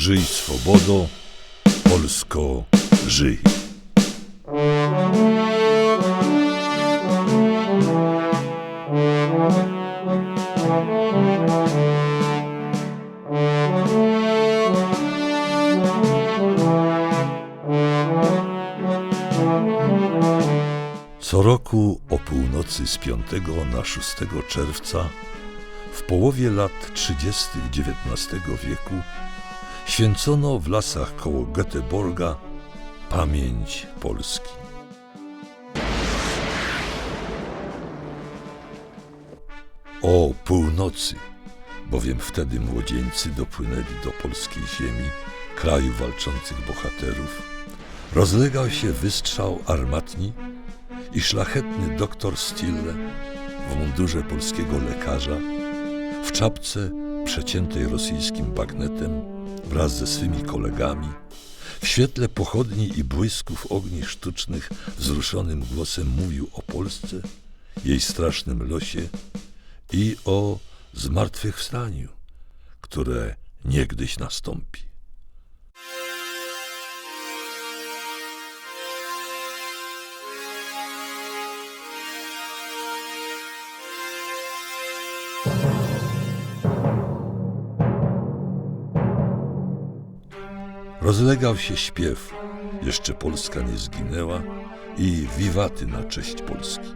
Żyj swobodo, Polsko, żyj. Co roku o północy z 5 na 6 czerwca, w połowie lat 30. XIX wieku, święcono w lasach koło Göteborga pamięć Polski. O północy, bowiem wtedy młodzieńcy dopłynęli do polskiej ziemi, kraju walczących bohaterów, rozlegał się wystrzał armatni i szlachetny doktor Stille w mundurze polskiego lekarza, w czapce przeciętej rosyjskim bagnetem wraz ze swymi kolegami, w świetle pochodni i błysków ogni sztucznych wzruszonym głosem mówił o Polsce, jej strasznym losie i o zmartwychwstaniu, które niegdyś nastąpi. Rozlegał się śpiew, jeszcze Polska nie zginęła i wiwaty na cześć Polski.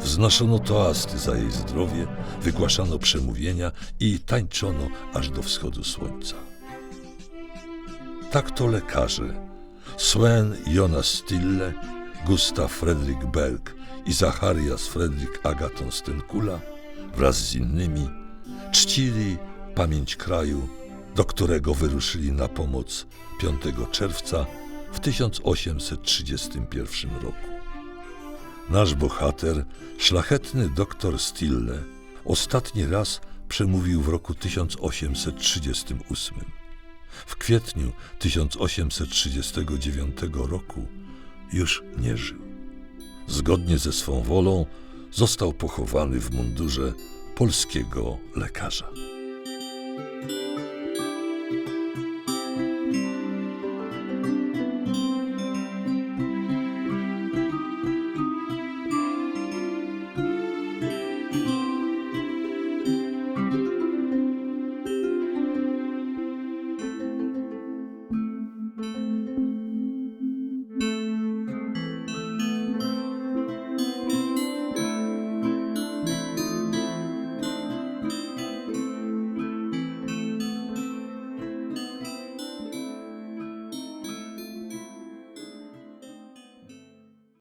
Wznoszono toasty za jej zdrowie, wygłaszano przemówienia i tańczono aż do wschodu słońca. Tak to lekarze Sven Jonas Stille, Gustav Fredrik Berg i Zacharias Fredrik Agaton Stenkula wraz z innymi czcili pamięć kraju, do którego wyruszyli na pomoc 5 czerwca w 1831 roku. Nasz bohater, szlachetny doktor Stille, ostatni raz przemówił w roku 1838. W kwietniu 1839 roku już nie żył. Zgodnie ze swą wolą został pochowany w mundurze polskiego lekarza.